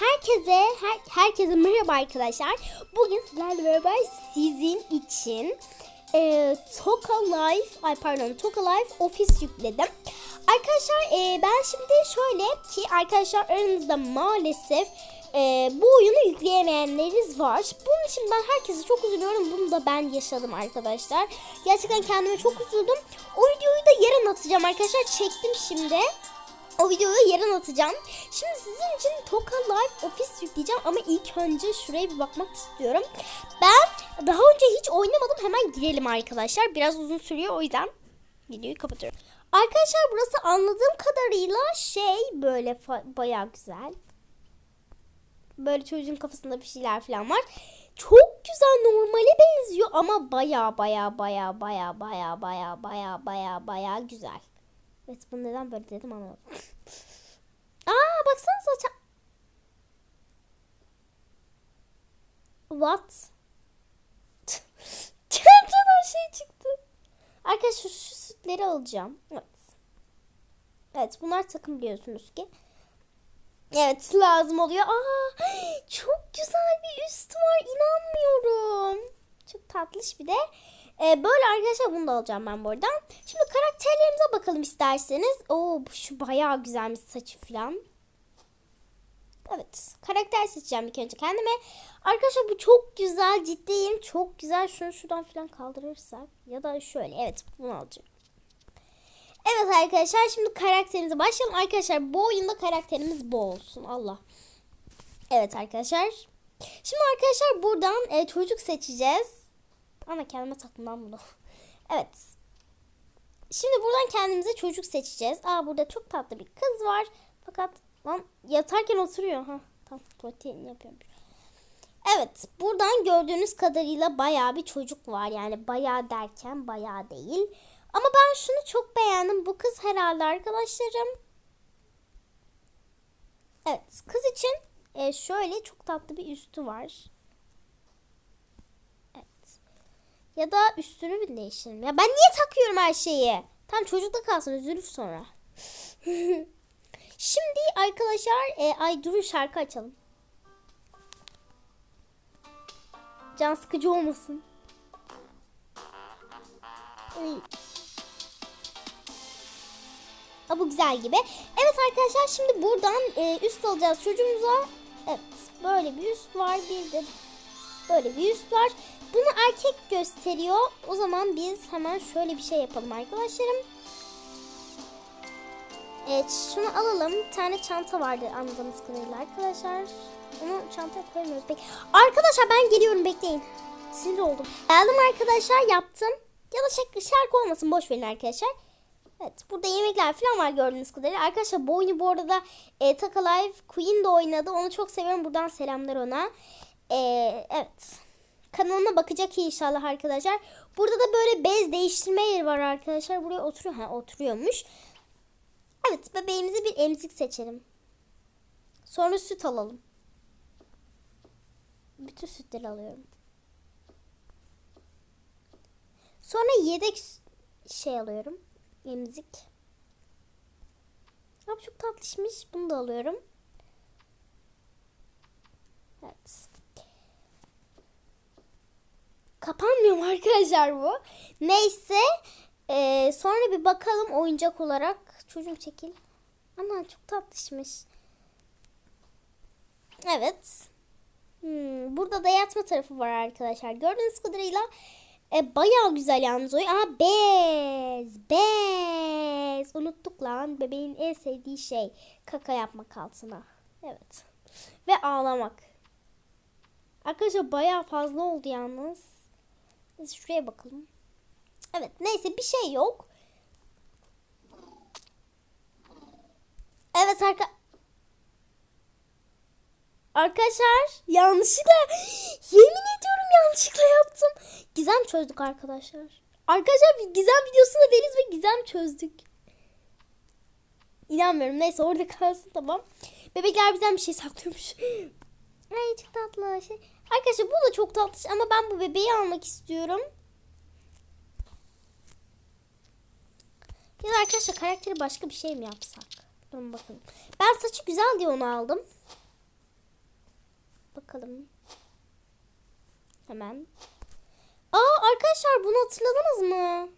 herkese her, herkese merhaba arkadaşlar. Bugün sizlerle beraber sizin için e, Toka Life, ay pardon Toka Life Office yükledim. Arkadaşlar e, ben şimdi şöyle ki arkadaşlar aranızda maalesef e, bu oyunu yükleyemeyenleriniz var. Bunun için ben herkese çok üzülüyorum. Bunu da ben yaşadım arkadaşlar. Gerçekten kendime çok üzüldüm. O videoyu da yarın atacağım arkadaşlar. Çektim şimdi. O videoyu yarın atacağım. Şimdi sizin için Toka Live Office yükleyeceğim ama ilk önce şuraya bir bakmak istiyorum. Ben daha önce hiç oynamadım. Hemen girelim arkadaşlar. Biraz uzun sürüyor o yüzden videoyu kapatıyorum. Arkadaşlar burası anladığım kadarıyla şey böyle bayağı güzel. Böyle çocuğun kafasında bir şeyler falan var. Çok güzel normale benziyor ama baya baya baya baya baya baya baya baya baya güzel. Evet bunu neden böyle dedim anlamadım. Aa baksanıza ça- What? Çantadan şey çıktı. Arkadaşlar şu sütleri alacağım. Evet. Evet bunlar takım biliyorsunuz ki. Evet lazım oluyor. Aa çok güzel bir üst var inanmıyorum. Çok tatlış bir de. Ee, böyle arkadaşlar bunu da alacağım ben buradan. Şimdi karakterlerimize bakalım isterseniz. Oo şu bayağı güzelmiş saçı falan. Evet karakter seçeceğim ilk önce kendime. Arkadaşlar bu çok güzel ciddiyim. Çok güzel şunu şuradan falan kaldırırsak. Ya da şöyle evet bunu alacağım. Evet arkadaşlar şimdi karakterimize başlayalım. Arkadaşlar bu oyunda karakterimiz bu olsun. Allah. Evet arkadaşlar. Şimdi arkadaşlar buradan e, çocuk seçeceğiz. Ama kendime takımdan bunu. evet. Şimdi buradan kendimize çocuk seçeceğiz. Aa burada çok tatlı bir kız var. Fakat lan yatarken oturuyor. Ha, tamam tuvaletini yapıyormuş. Evet buradan gördüğünüz kadarıyla bayağı bir çocuk var. Yani bayağı derken bayağı değil. Ama ben şunu çok beğendim. Bu kız herhalde arkadaşlarım. Evet kız için e, şöyle çok tatlı bir üstü var. Evet. Ya da üstünü bir değiştirelim. Ya ben niye takıyorum her şeyi? Tam çocukta kalsın üzülür sonra. Şimdi arkadaşlar e, ay durun şarkı açalım. Can sıkıcı olmasın. Aa, bu güzel gibi. Evet arkadaşlar şimdi buradan e, üst alacağız çocuğumuza. Evet böyle bir üst var bir de böyle bir üst var. Bunu erkek gösteriyor. O zaman biz hemen şöyle bir şey yapalım arkadaşlarım. Evet şunu alalım. Bir tane çanta vardı anladığımız kadarıyla arkadaşlar. Onu çantaya koymuyoruz. Bek arkadaşlar ben geliyorum bekleyin. Sinir oldum. Geldim arkadaşlar yaptım. Ya da şarkı, şarkı olmasın boş verin arkadaşlar. Evet burada yemekler falan var gördüğünüz kadarıyla. Arkadaşlar bu oyunu bu arada e, Taka Queen de oynadı. Onu çok seviyorum. Buradan selamlar ona. E, evet. Kanalına bakacak inşallah arkadaşlar. Burada da böyle bez değiştirme yeri var arkadaşlar. Buraya oturuyor. Ha oturuyormuş. Evet bebeğimize bir emzik seçelim. Sonra süt alalım. Bütün sütleri alıyorum. Sonra yedek şey alıyorum. Emzik. Abi çok tatlışmış. Bunu da alıyorum. Evet. Kapanmıyor mu arkadaşlar bu? Neyse. Ee, sonra bir bakalım oyuncak olarak. Çocuğum çekil. Ana çok tatlışmış. Evet. Hmm, burada da yatma tarafı var arkadaşlar. Gördüğünüz kadarıyla e, bayağı güzel yalnız oyun. Aa bez. Bez. Unuttuk lan. Bebeğin en sevdiği şey. Kaka yapmak altına. Evet. Ve ağlamak. Arkadaşlar bayağı fazla oldu yalnız. Biz şuraya bakalım. Evet neyse bir şey yok. Evet arka... Arkadaşlar yanlışlıkla yemin ediyorum yanlışlıkla yaptım. Gizem çözdük arkadaşlar. Arkadaşlar gizem videosunda Deniz ve Gizem çözdük. İnanmıyorum. Neyse orada kalsın tamam. Bebekler bizden bir şey saklıyormuş. Ay çok tatlı şey. Arkadaşlar bu da çok tatlı ama ben bu bebeği almak istiyorum. Ya da arkadaşlar karakteri başka bir şey mi yapsak? Durun bakalım. Ben saçı güzel diye onu aldım. bakalım. Hemen. Aa arkadaşlar bunu hatırladınız mı?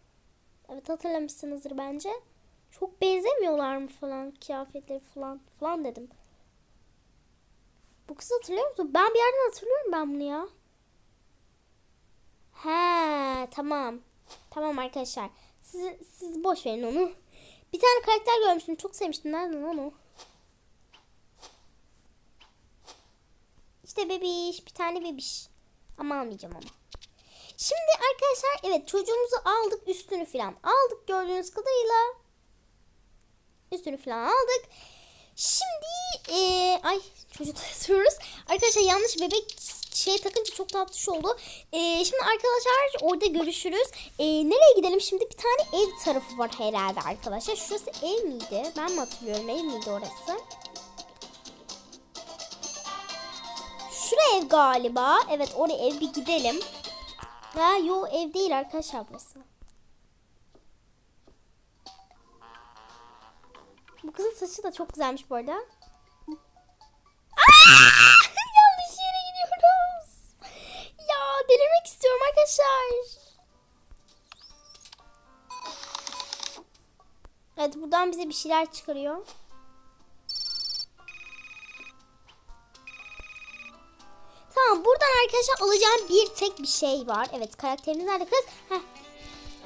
Evet hatırlamışsınızdır bence. Çok benzemiyorlar mı falan kıyafetleri falan falan dedim. Bu kızı hatırlıyor musun? Ben bir yerden hatırlıyorum ben bunu ya. He tamam. Tamam arkadaşlar. Siz, siz boş verin onu. Bir tane karakter görmüştüm. Çok sevmiştim. Nereden lan o? İşte bebiş. Bir tane bebiş. Ama almayacağım ama. Şimdi arkadaşlar evet çocuğumuzu aldık. Üstünü falan aldık gördüğünüz kadarıyla. Üstünü falan aldık. Şimdi eee, ay çocuğu yatırıyoruz. Arkadaşlar yanlış bebek şey takınca çok tatlış oldu. Eee, şimdi arkadaşlar orada görüşürüz. Eee, nereye gidelim şimdi? Bir tane ev tarafı var herhalde arkadaşlar. Şurası ev miydi? Ben mi hatırlıyorum? Ev miydi orası? Şura ev galiba. Evet oraya ev bir gidelim. Ha yo ev değil arkadaşlar burası. Bu kızın saçı da çok güzelmiş bu arada. Yanlış yere gidiyoruz. Ya delirmek istiyorum arkadaşlar. Evet buradan bize bir şeyler çıkarıyor. Tamam buradan arkadaşlar alacağım bir tek bir şey var. Evet karakterimiz nerede kız? Heh.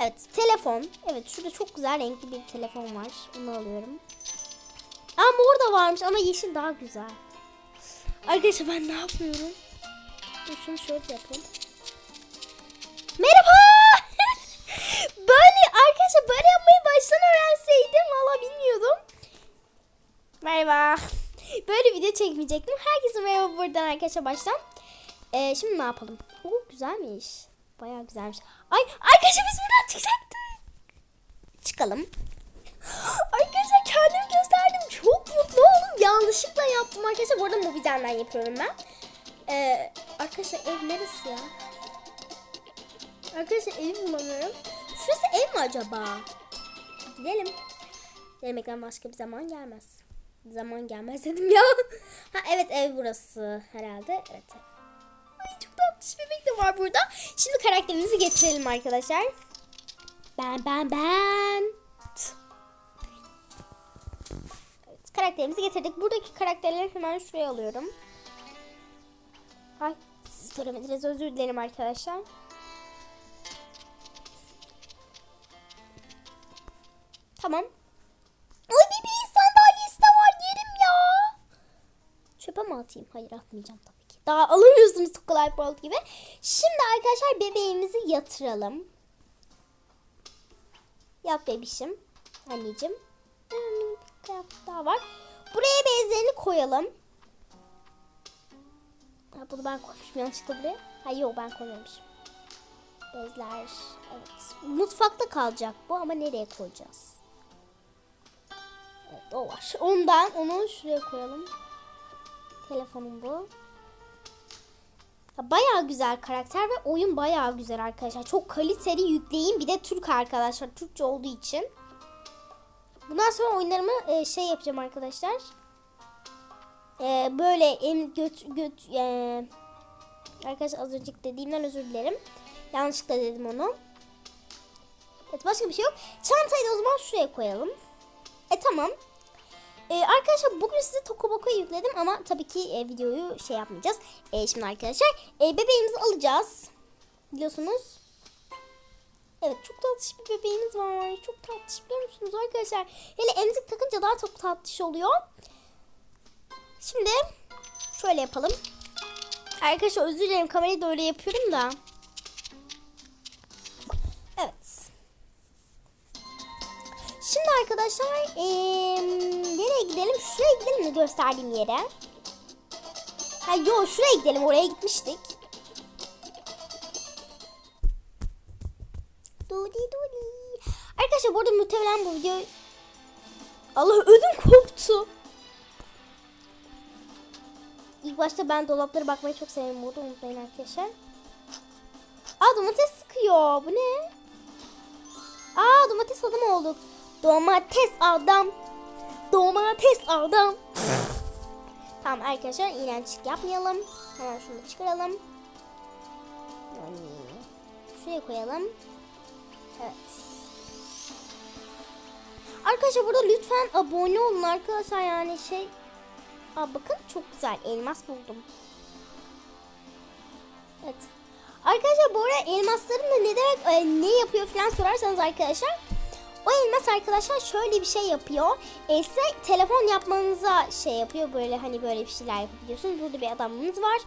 Evet telefon. Evet şurada çok güzel renkli bir telefon var. Onu alıyorum. Ama mor da varmış ama yeşil daha güzel. Arkadaşlar ben ne yapıyorum? Dur şunu şöyle yapalım. Merhaba. böyle arkadaşlar böyle yapmayı baştan öğrenseydim valla bilmiyordum. Merhaba. Böyle video çekmeyecektim. Herkese merhaba buradan arkadaşlar baştan. Ee, şimdi ne yapalım? Oo güzelmiş. Bayağı güzelmiş. Ay arkadaşlar biz buradan çıkacaktık. Çıkalım. Yanlışlıkla yaptım arkadaşlar. Bu arada Mobizen'den yapıyorum ben. Ee, arkadaşlar ev neresi ya? Arkadaşlar evi bulamıyorum. Şurası ev mi acaba? Gidelim. Demekten başka bir zaman gelmez. Zaman gelmez dedim ya. ha evet ev burası herhalde. Evet. Ay çok tatlış bebek de var burada. Şimdi karakterimizi getirelim arkadaşlar. Ben ben ben. Karakterimizi getirdik. Buradaki karakterleri hemen şuraya alıyorum. Ay siz göremediniz özür dilerim arkadaşlar. Tamam. Ay bebeğin sandalyesi de var yerim ya. Çöpe mi atayım? Hayır atmayacağım tabii ki. Daha alamıyorsunuz Tukalay World gibi. Şimdi arkadaşlar bebeğimizi yatıralım. Yat bebişim. Anneciğim. Kıyafet daha var. Buraya bezlerini koyalım. Ha, bunu ben koymuşum yanlışlıkla buraya. Ha yok ben koymamışım. Bezler. Evet. Mutfakta kalacak bu ama nereye koyacağız? Evet o var. Ondan onu şuraya koyalım. Telefonum bu. Ya Bayağı güzel karakter ve oyun bayağı güzel arkadaşlar. Çok kaliteli yükleyin. Bir de Türk arkadaşlar. Türkçe olduğu için. Bundan sonra oyunlarımı e, şey yapacağım arkadaşlar. E, böyle em, göt göt e, arkadaşlar az önceki dediğimden özür dilerim. Yanlışlıkla dedim onu. Evet başka bir şey yok. Çantayı da o zaman şuraya koyalım. E tamam. Ee, arkadaşlar bugün size Tokoboko'yu yükledim ama tabii ki e, videoyu şey yapmayacağız. E, şimdi arkadaşlar e, bebeğimizi alacağız. Biliyorsunuz. Evet çok tatlış bir bebeğimiz var. Çok tatlış biliyor musunuz arkadaşlar? Hele emzik takınca daha çok tatlış oluyor. Şimdi şöyle yapalım. Arkadaşlar özür dilerim kamerayı da öyle yapıyorum da. Evet. Şimdi arkadaşlar eee, nereye gidelim? Şuraya gidelim mi gösterdiğim yere? Ha yok şuraya gidelim oraya gitmiştik. Arkadaşlar burada muhtemelen bu video Allah ödüm koptu. İlk başta ben dolaplara bakmayı çok severim burada unutmayın arkadaşlar. Aa domates sıkıyor. Bu ne? Aa domates adam olduk. Domates adam. Domates adam. Tamam arkadaşlar iğrençlik yapmayalım. Hemen şunu da çıkaralım. Şuraya koyalım. Evet. Arkadaşlar burada lütfen abone olun arkadaşlar yani şey. Aa, bakın çok güzel elmas buldum. Evet. Arkadaşlar bu arada elmasların da ne demek e, ne yapıyor falan sorarsanız arkadaşlar. O elmas arkadaşlar şöyle bir şey yapıyor. E, telefon yapmanıza şey yapıyor. Böyle hani böyle bir şeyler yapabiliyorsunuz. Burada bir adamımız var.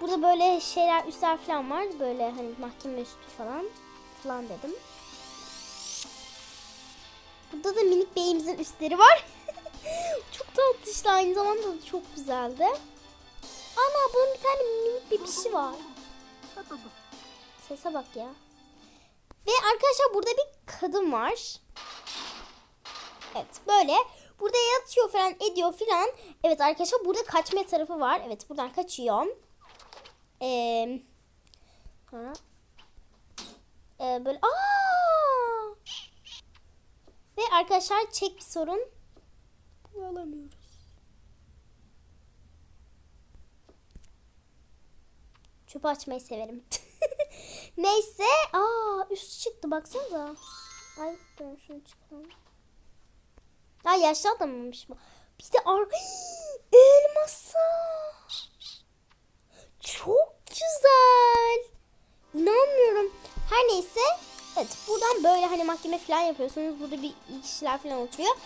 Burada böyle şeyler üstler falan var. Böyle hani mahkeme üstü falan. Falan dedim. Burada da minik beyimizin üstleri var. çok tatlı işte aynı zamanda da çok güzeldi. Ana bunun bir tane minik bir pişi var. Sese bak ya. Ve arkadaşlar burada bir kadın var. Evet böyle. Burada yatıyor falan ediyor falan. Evet arkadaşlar burada kaçma tarafı var. Evet buradan kaçıyor. Ee, sonra ee, böyle aa! Ve arkadaşlar çek bir sorun. Alamıyoruz. Çöpü açmayı severim. Neyse. Aa üst çıktı baksanıza. Ay ben şunu çıkaralım. Ya yaşlı adammış bu. Bir de ar elması. Çok güzel. İnanmıyorum. Her neyse. Evet buradan böyle hani mahkeme falan yapıyorsunuz. Burada bir kişiler falan oturuyor.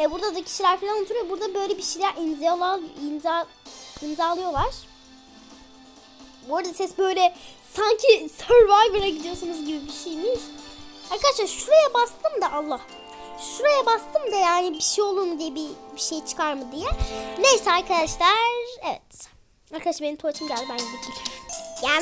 E, burada da kişiler falan oturuyor. Burada böyle bir şeyler imzalar, imza, imzalıyorlar. Bu arada ses böyle sanki Survivor'a gidiyorsunuz gibi bir şeymiş. Arkadaşlar şuraya bastım da Allah. Şuraya bastım da yani bir şey olur mu diye bir, bir şey çıkar mı diye. Neyse arkadaşlar. Evet. Arkadaşlar benim tuvaletim geldi. Ben gidip geliyorum. Yani